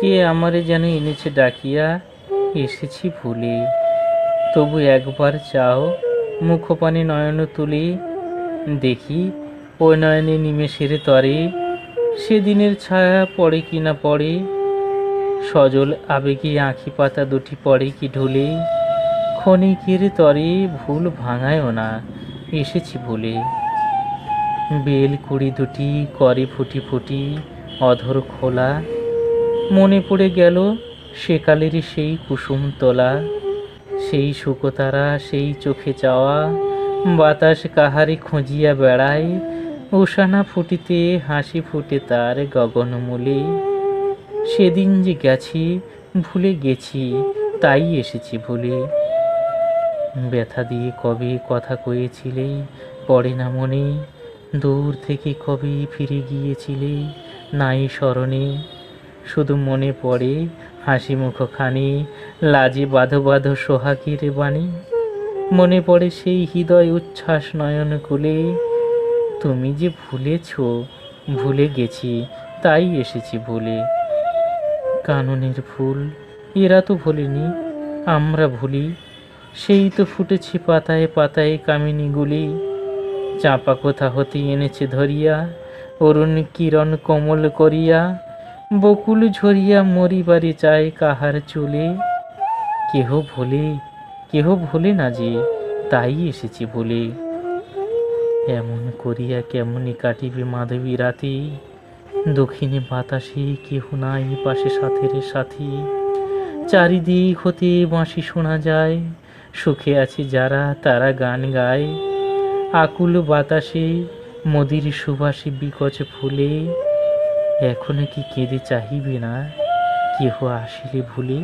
কে আমারে যেন এনেছে ডাকিয়া এসেছি ভুলে তবু একবার চাও মুখপানে নয়ন তুলি। দেখি ওই নয়নে নিমেষের তরে সেদিনের ছায়া পড়ে কি না পড়ে। সজল আবেগে আঁখি পাতা দুটি পড়ে কি ঢুলে। ক্ষণিকের তরে ভুল ভাঙায়ও না, এসেছি ভুলে। বেল কুড়ি দুটি করে ফুটি ফুটি, অধর খোলা মনে পড়ে গেল সেকালের সেই কুসুম তোলা। সেই শুকতারা, সেই চোখে চাওয়া। বাতাস কাহারে খুঁজিয়া বেড়ায়। উষানা ফুটিতে, হাসি ফুটে তার গগনমূলে সেদিন যে গেছি, ভুলে গেছি, তাই এসেছি ভুলে। ব্যথা দিয়ে কবে কথা কয়েছিলে, পড়ে না মনে। দূর থেকে কবে ফিরে গিয়েছিলে, নাই স্মরণে। শুধু মনে পড়ে হাসি মুখখানি, লাজে বাঁধো বাঁধো সোহাগের বাণী। মনে পড়ে সেই হৃদয় উচ্ছ্বাস নয়ন কুলে। তুমি যে ভুলেছ, ভুলে গেছি, তাই এসেছি ভুলে। কাননের ফুল, এরা তো ভুলিনি, আমরা ভুলি। সেই তো ফুটেছি পাতায় পাতায় কামিনীগুলি চাপা কোথা হতে এনেছে ধরিয়া, অরুণ কিরণ কোমল করিয়া। বকুল ঝরিয়া মরিবারে চায় কাহার চুলে। কেহ ভোলে কেহ ভোলে না যে, তাই এসেছি বলে। এমন করিয়া কেমনি কাটিবে মাধবী রাতে? দক্ষিণে বাতাসে কেহ নাই পাশে সাথের সাথী। চারিদিক হতে বাঁশি শোনা যায়, সুখে আছে যারা তারা গান গায়। আকুল বাতাসে মদির সুবাসে বিকচ ফুলে। এখনও কি কেঁদে চাহিবে না? কেহ আসিলে ভুলে